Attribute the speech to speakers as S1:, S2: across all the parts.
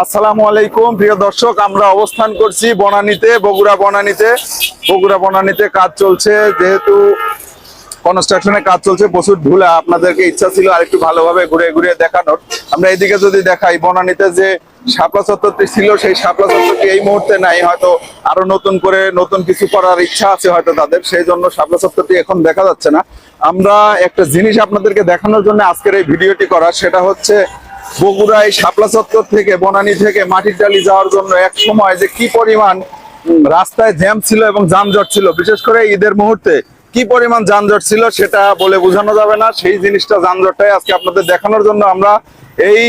S1: আসসালামু আলাইকুম, প্রিয় দর্শক, আমরা অবস্থান করছি বনানীতে, বগুড়া বনানীতে। বগুড়া বনানীতে কাজ চলছে, যেহেতু কনস্ট্রাকশনে কাজ চলছে, প্রচুর ধুলা, আপনাদেরকে ইচ্ছা ছিল আরেকটু ভালোভাবে ঘুরে ঘুরে দেখানোর। আমরা এদিকে যদি দেখাই, বনানীতে যে শাপলা চত্বরটি ছিল, সেই শাপলা চত্বরটি এই মুহূর্তে নাই, হয়তো আরও নতুন করে নতুন কিছু করার ইচ্ছা আছে হয়তো তাদের, সেই জন্য শাপলা চত্বরটি এখন দেখা যাচ্ছে না। আমরা একটা জিনিস আপনাদেরকে দেখানোর জন্য আজকের এই ভিডিওটি করা সেটা হচ্ছে বগুড়ায় শাপলা চত্বর থেকে, বনানী থেকে মাটির ডালি যাওয়ার জন্য এক সময় যে কি পরিমাণ রাস্তায় জ্যাম ছিল এবং যানজট ছিল, বিশেষ করে ঈদের মুহূর্তে কি পরিমাণ যানজট ছিল সেটা বলে বোঝানো যাবে না। সেই জিনিসটা যানজটটাই আজকে আপনাদের দেখানোর জন্য আমরা এই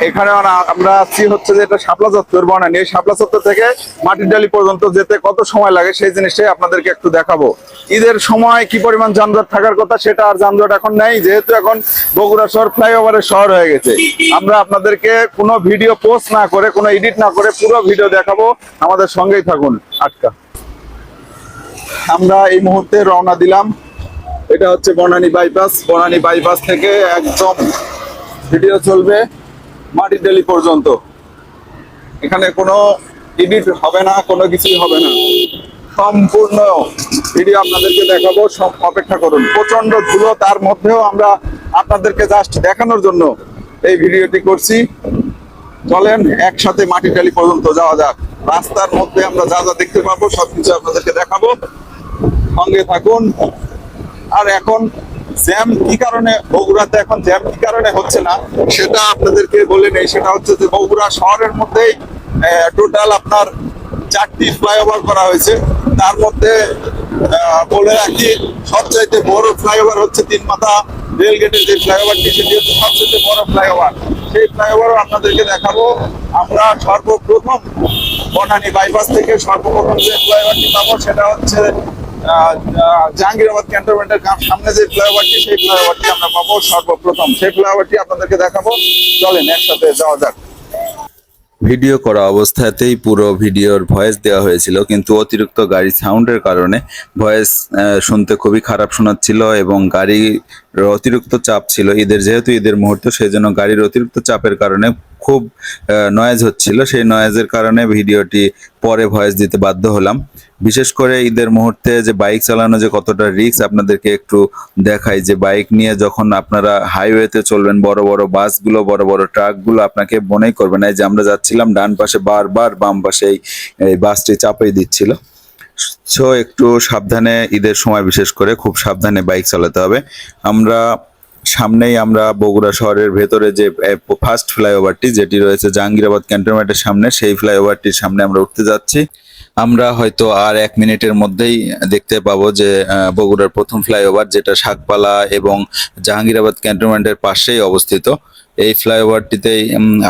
S1: এখানে আমরা- আছি হচ্ছে যে এটা শাপলা চত্বর বনানী এই শাপলা চত্বর থেকে মাটির ডালি পর্যন্ত যেতে কত সময় লাগে সেই জিনিসটাই আপনাদেরকে একটু দেখাবো। ঈদের সময় কি পরিমাণ যানজট থাকার কথা সেটা আর যানজট এখন নেই, যেহেতু এখন বগুড়া শহর ফ্লাইওভারের শহর হয়ে গেছে। আমরা আপনাদেরকে কোনো ভিডিও পোস্ট না করে, কোনো এডিট না করে পুরো ভিডিও দেখাবো। আমাদের সঙ্গেই থাকুন, আটকা। আমরা এই মুহূর্তে রওনা দিলাম। এটা হচ্ছে বনানী বাইপাস। বনানী বাইপাস থেকে একদম ভিডিও চলবে মাটির ডেলি পর্যন্ত। এখানে কোনো এডিট হবে না, কোনো কিছুই হবে না। সম্পূর্ণ ভিডিও আপনাদেরকে দেখাবো, সব অপেক্ষা করুন। প্রচণ্ড ধুলো, তার মধ্যেও আমরা আপনাদেরকে জাস্ট দেখানোর জন্য এই ভিডিওটি করছি। চলেন একসাথে মাটি টালি পর্যন্ত যাওয়া যাক। রাস্তার মধ্যে আমরা যা যা দেখতে পাবো, সবকিছু আপনাদেরকে দেখাবো। সঙ্গে থাকুন। আর এখন জ্যাম কি কারণে? বগুড়াতে এখন জ্যাম কি কারণে হচ্ছে না? সেটা আপনাদেরকে বলে নেই। সেটা হচ্ছে যে বগুড়া শহরের মধ্যেই টোটাল আপনার চারটি ফ্লাইওভার করা হয়েছে। তার মধ্যে বলে রাখি, সবচাইতে বড় ফ্লাইওভার হচ্ছে তিন মাথা রেল গেটের যে ফ্লাইওভারটি সেটি হচ্ছে সবচেয়ে বড় ফ্লাইওভার সেই ফ্লাইওভারও আপনাদেরকে দেখাবো। আমরা সর্বপ্রথম বনানী বাইপাস থেকে সর্বপ্রথম যে ফ্লাইওভারটি পাবো, সেটা হচ্ছে জাহাঙ্গীরাবাদ ক্যান্টনমেন্টের সামনে যে ফ্লাইওভারটি, সেই ফ্লাইওভারটি আমরা পাবো সর্বপ্রথম। সেই ফ্লাইওভারটি আপনাদেরকে দেখাবো। চলেন, একসাথে যাওয়া যাক।
S2: ভিডিও করা অবস্থাতেই পুরো ভিডিওর ভয়েস দেওয়া হয়েছিল, কিন্তু অতিরিক্ত গাড়ি সাউন্ডের কারণে ভয়েস শুনতে খুবই খারাপ শোনাচ্ছিল এবং গাড়ির অতিরিক্ত চাপ ছিল। ঈদের যেহেতু ঈদের মুহূর্ত সেই জন্য গাড়ির অতিরিক্ত চাপের কারণে খুব নয়েজ হচ্ছিল। সেই নয়েজের কারণে ভিডিওটি পরে ভয়েস দিতে বাধ্য হলাম। বিশেষ করে ঈদের মুহূর্তে যে বাইক চালানো যে কতটা রিস্ক আপনাদেরকে একটু দেখাই, যে বাইক নিয়ে যখন আপনারা হাইওয়েতে চলবেন, বড় বড় বাসগুলো, বড় বড় ট্রাকগুলো আপনাকে মনেই করবে না। যে আমরা যাচ্ছিলাম, ডান পাশে বারবার বাম পাশে এই- বাসটি চাপাই দিচ্ছিল। সো একটু সাবধানে ঈদের সময় বিশেষ করে খুব সাবধানে বাইক চালাতে হবে। আমরা সামনেই আমরা বগুড়া শহরের ভেতরে যে ফার্স্ট ফ্লাইওভারটি যেটি রয়েছে জাহাঙ্গীরাবাদ ক্যান্টনমেন্টের সামনে, সেই ফ্লাইওভারটির সামনে আমরা উঠতে যাচ্ছি। আমরা হয়তো আর এক মিনিটের মধ্যেই দেখতে পাবো যে বগুড়ার প্রথম ফ্লাইওভার যেটা শাকপালা এবং জাহাঙ্গীরাবাদ ক্যান্টনমেন্টের পাশেই অবস্থিত। এই ফ্লাইওভারটিতেই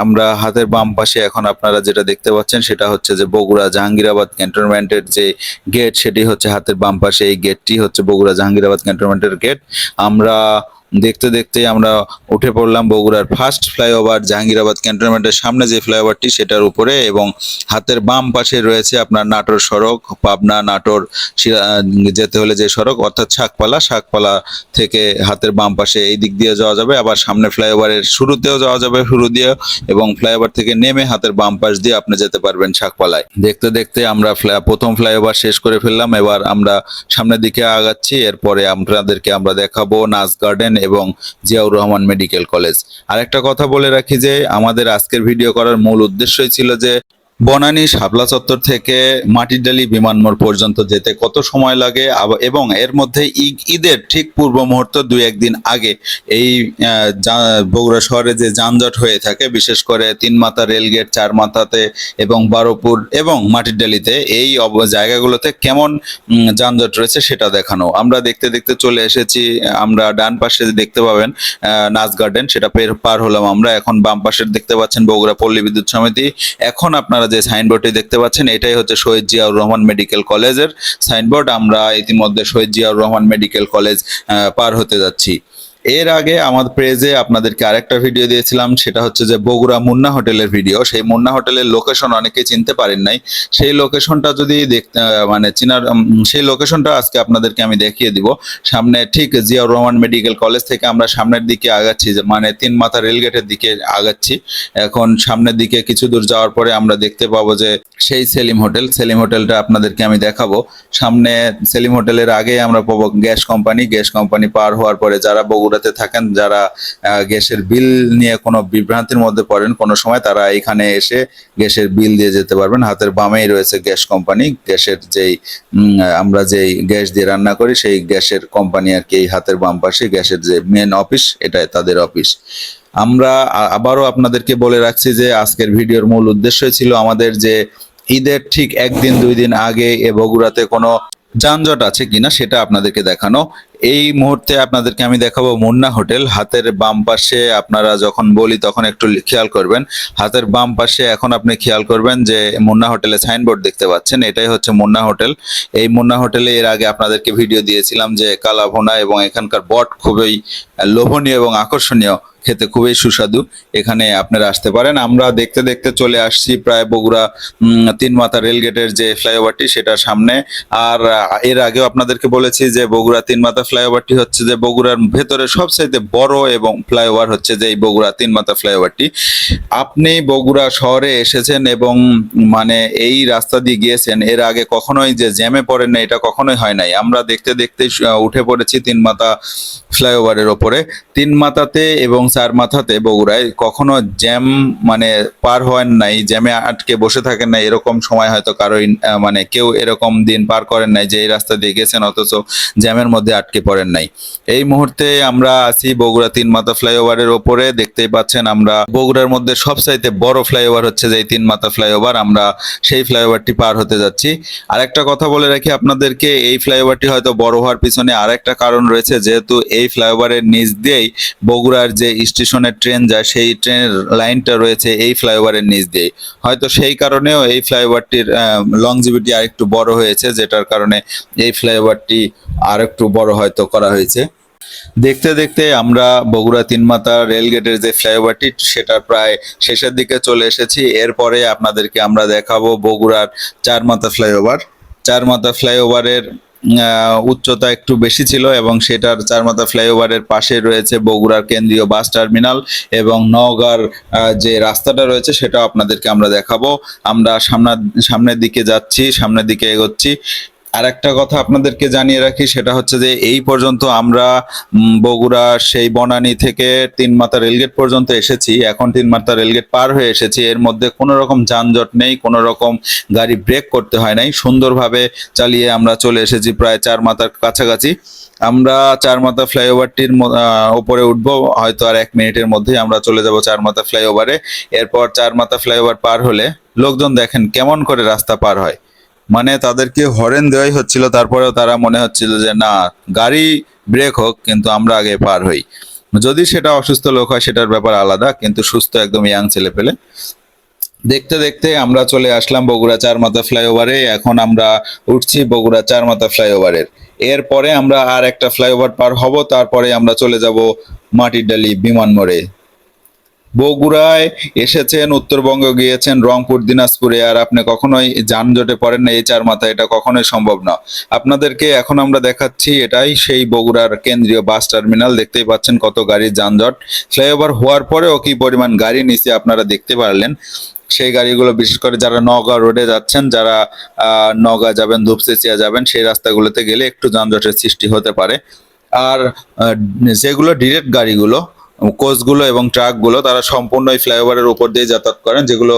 S2: আমরা হাতের বাম পাশে এখন আপনারা যেটা দেখতে পাচ্ছেন সেটা হচ্ছে যে, বগুড়া জাহাঙ্গীরাবাদ ক্যান্টনমেন্টের যে গেট সেটি হচ্ছে হাতের বাম পাশে এই গেটটি হচ্ছে বগুড়া জাহাঙ্গীরাবাদ ক্যান্টনমেন্টের গেট আমরা দেখতে দেখতে আমরা উঠে পড়লাম বগুড়ার ফার্স্ট ফ্লাইওভার জাহাঙ্গীরাবাদ ক্যান্টনমেন্টের সামনে যে ফ্লাইওভারটি সেটার উপরে এবং হাতের বাম পাশে রয়েছে আপনার নাটোর সড়ক, পাবনা, নাটোর যেতে হলে যে সড়ক, অর্থাৎ শাকপালা। শাকপালা থেকে হাতের বাম পাশে এই দিক দিয়ে যাওয়া যাবে। আবার সামনে ফ্লাইওভারের শুরুতেও যাওয়া যাবে শুরু দিয়ে এবং ফ্লাইওভার থেকে নেমে হাতের বাম পাশ দিয়ে আপনি যেতে পারবেন শাকপালায়। দেখতে দেখতে আমরা প্রথম ফ্লাইওভার শেষ করে ফেললাম। এবার আমরা সামনের দিকে আগাচ্ছি। এরপরে আপনাদেরকে আমরা দেখাবো নাচ গার্ডেন এবং জিয়াউর রহমান মেডিকেল কলেজ। আর একটা কথা বলে রাখি যে, আমাদের আজকের ভিডিও করার মূল উদ্দেশ্যই ছিল যে বনানী শাপলা চত্বর থেকে মাটিরডালি বিমানমোড় পর্যন্ত যেতে কত সময় লাগে? এবং এর মধ্যে ঈদ- ঈদের ঠিক পূর্ব মুহূর্ত দুই একদিন আগে এই বগুড়া শহরে যে যানজট হয়ে থাকে, বিশেষ করে তিন মাথা রেলগেট, চার মাথাতে এবং বারোপুর এবং মাটিরডালিতে এই জায়গাগুলোতে কেমন যানজট রয়েছে সেটা দেখানো। আমরা দেখতে দেখতে চলে এসেছি, আমরা ডান পাশে দেখতে পাবেন নাচ গার্ডেন, সেটা পের- হলাম আমরা। এখন বাম পাশে দেখতে পাচ্ছেন বগুড়া পল্লী বিদ্যুৎ সমিতি। এখন আপনারা যে সাইনবোর্ডটি দেখতে পাচ্ছেন, এটাই হচ্ছে শহীদ জিয়াউর রহমান মেডিকেল কলেজের সাইনবোর্ড। আমরা ইতিমধ্যে শহীদ জিয়াউর রহমান মেডিকেল কলেজ পার হতে যাচ্ছি। এর আগে আমার পেজে আপনাদেরকে আরেকটা ভিডিও দিয়েছিলাম, সেটা হচ্ছে যে বগুড়া মুন্না হোটেলের ভিডিও সেই মুন্না হোটেলের লোকেশন অনেকে চিনতে পারেন নাই। সেই লোকেশনটা যদি দেখতে মানে চিনার সেই লোকেশনটা আজকে আপনাদেরকে আমি দেখিয়ে দিব। সামনে ঠিক জিয়াউর রহমান মেডিকেল কলেজ থেকে আমরা সামনের দিকে আগাচ্ছি, যে মানে তিন মাথা রেলগেটের দিকে আগাচ্ছি। এখন সামনের দিকে কিছু দূর যাওয়ার পরে আমরা দেখতে পাবো যে সেই সেলিম হোটেল। সেলিম হোটেলটা আপনাদেরকে আমি দেখাবো। সামনে সেলিম হোটেলের আগে আমরা পাবো গ্যাস কোম্পানি। গ্যাস কোম্পানি পার হওয়ার পরে যারা বগুড়াতে থাকেন, যারা গ্যাসের বিল নিয়ে কোনো বিভ্রান্তির মধ্যে পড়েন, কোনো সময় তারা এখানে এসে গ্যাসের বিল দিয়ে যেতে পারবেন। হাতের বামেই রয়েছে গ্যাস কোম্পানি। গ্যাসের যেই আমরা যেই গ্যাস দিয়ে রান্না করি, সেই গ্যাসের কোম্পানি আর কি এই হাতের বাম পাশে গ্যাসের যে মেন অফিস এটাই তাদের অফিস আমরা আবারও আপনাদেরকে বলে রাখছি যে আজকের ভিডিওর মূল উদ্দেশ্য ছিল আমাদের যে ঈদের ঠিক একদিন, দুই দিন আগে এ বগুড়াতে কোনো যানজট আছে কিনা সেটা আপনাদেরকে দেখানো এই মুহূর্তে আপনাদেরকে আমি দেখাবো মুন্না হোটেল। হাতের বাম পাশে আপনারা যখন বলি তখন একটু খেয়াল করবেন। হাতের বাম পাশে এখন আপনি খেয়াল করবেন যে মুন্না হোটেলে সাইনবোর্ড দেখতে পাচ্ছেন। এটাই হচ্ছে মুন্না হোটেল। এই মুন্না হোটেলে এর আগে আপনাদেরকে ভিডিও দিয়েছিলাম যে কালাভোনা এবং এখানকার বট খুবই লোভনীয় এবং আকর্ষণীয়, খেতে খুবই সুস্বাদু। এখানে আপনারা আসতে পারেন। আমরা দেখতে দেখতে চলে আসছি প্রায় বগুড়া তিন মাথা রেলগেটের যে ফ্লাইওভারটি সেটার সামনে। আর এর আগেও আপনাদেরকে বলেছি যে বগুড়া তিন মাথা ফ্লাইওভারটি হচ্ছে যে বগুড়ার ভেতরে সবচাইতে বড় এবং ফ্লাইওভার হচ্ছে যে এই বগুড়া তিন মাথা ফ্লাইওভারটি। আপনি বগুড়া শহরে এসেছেন এবং মানে এই রাস্তা দিয়ে গিয়েছেন, এর আগে কখনোই যে জ্যামে পড়েন না এটা কখনোই হয় নাই। আমরা দেখতে দেখতে উঠে পড়েছি তিন মাথা ফ্লাইওভারের ওপরে। তিন মাথাতে এবং চার মাথাতে বগুড়ায় কখনো জ্যাম মানে পার হন নাই, জ্যামে আটকে বসে থাকেন না এরকম সময় হয়তো কারোই মানে কেউ এরকম দিন পার করেন নাই যে এই রাস্তা দিয়ে গেছেন, অথচ জ্যামের মধ্যে আটকে পড়েন নাই। এই মুহূর্তে আমরা আছি বগুড়া তিন মাথা ফ্লাইওভারের ওপরে। দেখতেই পাচ্ছেন আমরা বগুড়ার মধ্যে সবচাইতে বড় ফ্লাইওভার হচ্ছে যে তিন মাথা ফ্লাইওভার। আমরা সেই ফ্লাইওভারটি পার হতে যাচ্ছি। আরেকটা কথা বলে রাখি আপনাদেরকে, এই ফ্লাইওভারটি হয়তো বড় হওয়ার পিছনে আরেকটা কারণ রয়েছে। যেহেতু এই ফ্লাইওভারের নিচ দিয়েই বগুড়ার যে স্টেশনের ট্রেন যায়, সেই ট্রেনের লাইনটা রয়েছে এই ফ্লাইওভারের নিচ দিয়েই। হয়তো সেই কারণেও এই ফ্লাইওভারটির লংজিভিটি আরেকটু বড় হয়েছে, যেটার কারণে এই ফ্লাইওভারটি আর একটু বড় হয়তো করা হয়েছে। দেখতে দেখতে আমরা বগুড়া তিনমাথা রেলগেটের যে ফ্লাইওভারটি, সেটা প্রায় শেষের দিকে চলে এসেছি। এরপরে আপনাদেরকে আমরা দেখাবো বগুড়ার চারমাথা ফ্লাইওভার। চারমাথা ফ্লাইওভারের উচ্চতা একটু বেশি ছিল এবং সেটার চারমাথা ফ্লাইওভারের পাশে রয়েছে বগুড়ার কেন্দ্রীয় বাস টার্মিনাল এবং নওগাঁর যে রাস্তাটা রয়েছে সেটা আপনাদেরকে আমরা দেখাবো। আমরা সামনের সামনের দিকে যাচ্ছি, সামনের দিকে এগোচ্ছি। আর একটা কথা আপনাদেরকে জানিয়ে রাখি, সেটা হচ্ছে যে এই পর্যন্ত আমরা বগুড়া সেই বনানী থেকে তিন মাথা রেলগেট পর্যন্ত এসেছি। এখন তিন মাথা রেলগেট পার হয়ে এসেছি। এর মধ্যে কোনো রকম যানজট নেই, কোনো রকম গাড়ি ব্রেক করতে হয় নাই। সুন্দরভাবে চালিয়ে আমরা চলে এসেছি প্রায় চার মাথার কাছাকাছি। আমরা চার মাথা ফ্লাইওভারটির উপরে উঠবো, হয়তো আর এক মিনিটের মধ্যেই আমরা চলে যাব চার মাথা ফ্লাইওভারে। এরপর চার মাথা ফ্লাইওভার পার হলে লোকজন দেখেন কেমন করে রাস্তা পার হয়। মানে তাদেরকে হরেন দেওয়াই হচ্ছিল, তারপরেও তারা মনে হচ্ছিল যে না, গাড়ি ব্রেক হোক, কিন্তু আমরা আগে পার হই। যদি সেটা অসুস্থ লোক হয়, সেটার ব্যাপার আলাদা, কিন্তু সুস্থ একদম ইয়াং ছেলে পেলে। দেখতে দেখতে আমরা চলে আসলাম বগুড়া চার মাথা ফ্লাইওভারে এখন আমরা উঠছি বগুড়া চার মাথা ফ্লাইওভারের এরপরে আমরা আর একটা ফ্লাইওভার পার হব, তারপরে আমরা চলে যাব মাটির ডালি বিমান মোড়ে। বগুড়ায় এসেছেন, উত্তরবঙ্গ গিয়েছেন, রংপুর, দিনাজপুরে আর আপনি কখনোই যানজটে পড়েন না, এই চার মাথা এটা কখনোই সম্ভব না। আপনাদেরকে এখন আমরা দেখাচ্ছি এটাই সেই বগুড়ার কেন্দ্রীয় বাস টার্মিনাল, দেখতেই পাচ্ছেন কত গাড়ির যানজট। ফ্লাইওভার হওয়ার পরেও কি পরিমাণ গাড়ি নিচে আপনারা দেখতে পারলেন। সেই গাড়িগুলো বিশেষ করে যারা নওগাঁ রোডে যাচ্ছেন, যারা নওগাঁ যাবেন, ধূপসেচিয়া যাবেন, সেই রাস্তাগুলোতে গেলে একটু যানজটের সৃষ্টি হতে পারে। আর যেগুলো ডিরেক্ট গাড়িগুলো কোচগুলো এবং ট্রাকগুলো, তারা সম্পূর্ণ এই ফ্লাইওভারের উপর দিয়ে যাতায়াত করেন, যেগুলো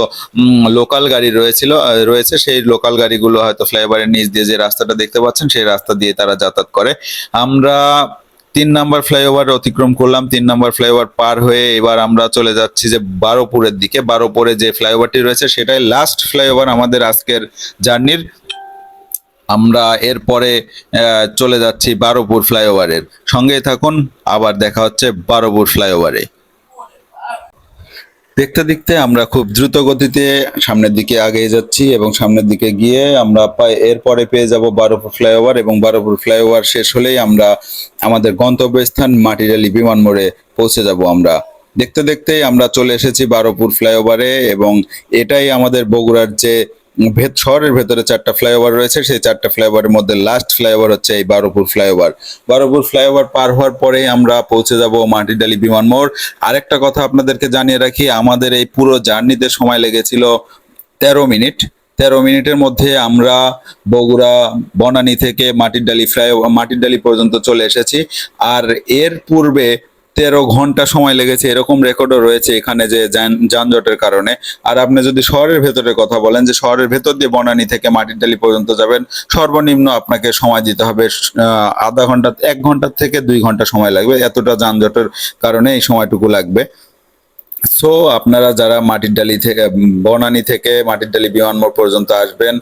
S2: লোকাল গাড়ি রয়েছিল রয়েছে, সেই লোকাল গাড়িগুলো হয়তো ফ্লাইওভারের নিচ দিয়ে যে রাস্তাটা দেখতে পাচ্ছেন, সেই রাস্তা দিয়ে তারা যাতায়াত করে। আমরা তিন নাম্বার ফ্লাইওভার অতিক্রম করলাম, তিন নাম্বার ফ্লাইওভার পার হয়ে এবার আমরা চলে যাচ্ছি যে বারোপুরের দিকে। বারোপুরে যে ফ্লাইওভারটি রয়েছে, সেটাই লাস্ট ফ্লাইওভার আমাদের আজকের জার্নির। আমরা এরপরে চলে যাচ্ছি বারোপুর ফ্লাইওভারের। সঙ্গেই থাকুন, আবার দেখা হচ্ছে বারোপুর ফ্লাইওভারে। দেখতে দেখতে আমরা খুব দ্রুত গতিতে সামনের দিকে আগিয়ে যাচ্ছি এবং সামনের দিকে গিয়ে আমরা এরপরে পেয়ে যাব বারোপুর ফ্লাইওভার এবং বারোপুর ফ্লাইওভার শেষ হলেই আমরা আমাদের গন্তব্যস্থান মাটিরালি বিমান মোড়ে পৌঁছে যাব আমরা। দেখতে দেখতে আমরা চলে এসেছি বারোপুর ফ্লাইওভারে এবং এটাই আমাদের বগুড়ার যে ভেত শহরের ভেতরে চারটা ফ্লাইওভার রয়েছে, সেই চারটা ফ্লাইওভারের মধ্যে লাস্ট ফ্লাইওভার হচ্ছে এই বারোপুর ফ্লাইওভার। বারোপুর ফ্লাইওভার পার হওয়ার পরেই আমরা পৌঁছে যাব মাটিডালি বিমান মোড়। আরেকটা কথা আপনাদেরকে জানিয়ে রাখি, আমাদের এই পুরো জার্নিতে সময় লেগেছিল তেরো মিনিট। তেরো মিনিটের মধ্যে আমরা বগুড়া, বনানী থেকে মাটিরডালি ফ্লাই মাটিরডালি পর্যন্ত চলে এসেছি। আর এর পূর্বে তেরো ঘণ্টা সময় লেগেছে, এরকম রেকর্ডও রয়েছে এখানে যে যান- যানজটের কারণে। আর আপনি যদি শহরের ভেতরের কথা বলেন যে শহরের ভেতর দিয়ে বনানি থেকে মাটিরডালি পর্যন্ত যাবেন, সর্বনিম্ন আপনাকে সময় দিতে হবে আধা ঘণ্টা, এক ঘণ্টা থেকে দুই ঘণ্টা সময় লাগবে। এতটা যানজটের কারণে এই সময়টুকু লাগবে। সো আপনারা যারা মাটির ডালি থেকে বনানী থেকে মাটির ডালি বিমানমোড় পর্যন্ত আসবেন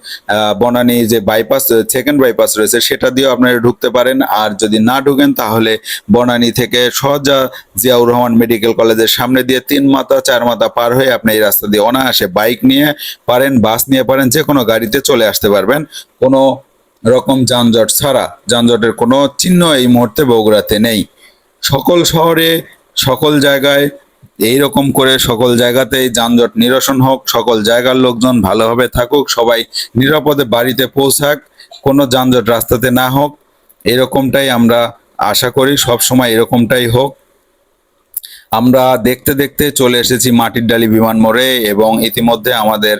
S2: বনানী যে বাইপাস সেকেন্ড বাইপাস রয়েছে, সেটা দিয়েও আপনারা ঢুকতে পারেন। আর যদি না ঢুকেন, তাহলে বনানী থেকে সহজা জিয়াউর রহমান মেডিকেল কলেজের সামনে দিয়ে তিন মাথা, চার মাথা পার হয়ে আপনি এই রাস্তা দিয়ে অনায়াসে বাইক নিয়ে পারেন বাস নিয়ে পারেন যে কোনো গাড়িতে চলে আসতে পারবেন। কোনো রকম যানজট ছাড়া, যানজটের কোনো চিহ্ন এই মুহূর্তে বগুড়াতে নেই। সকল শহরে, সকল জায়গায় এই রকম করে সকল জায়গাতেই যানজট নিরসন হোক, সকল জায়গার লোকজন ভালোভাবে থাকুক, সবাই নিরাপদে বাড়িতে পৌঁছাক, কোনো যানজট রাস্তাতে না হোক, এরকমটাই আমরা আশা করি সব সময় এরকমটাই হোক। আমরা দেখতে দেখতে চলে এসেছি মাটির ডালি বিমান মোড়ে এবং ইতিমধ্যে আমাদের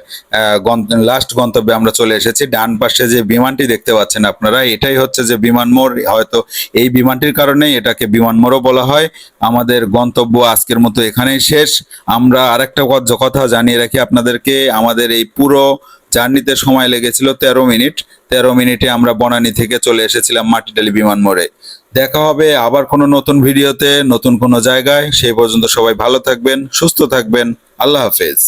S2: লাস্ট গন্তব্যে আমরা চলে এসেছি। ডান পাশে যে বিমানটি দেখতে পাচ্ছেন আপনারা, এটাই হচ্ছে যে বিমান মোড়। হয়তো এই বিমানটির কারণেই এটাকে বিমান মোড়ও বলা হয়। আমাদের গন্তব্য আজকের মতো এখানেই শেষ। আমরা আরেকটা কথা- কথা জানিয়ে রাখি আপনাদেরকে, আমাদের এই পুরো জার্নিতে সময় লেগেছিল তেরো মিনিট। তেরো মিনিটে আমরা বনানী থেকে চলে এসেছিলাম মাটিডালি বিমান মোড়ে। দেখা হবে আবার কোনো নতুন ভিডিওতে, নতুন কোনো জায়গায়। সেই পর্যন্ত সবাই ভালো থাকবেন, সুস্থ থাকবেন। আল্লাহ হাফেজ।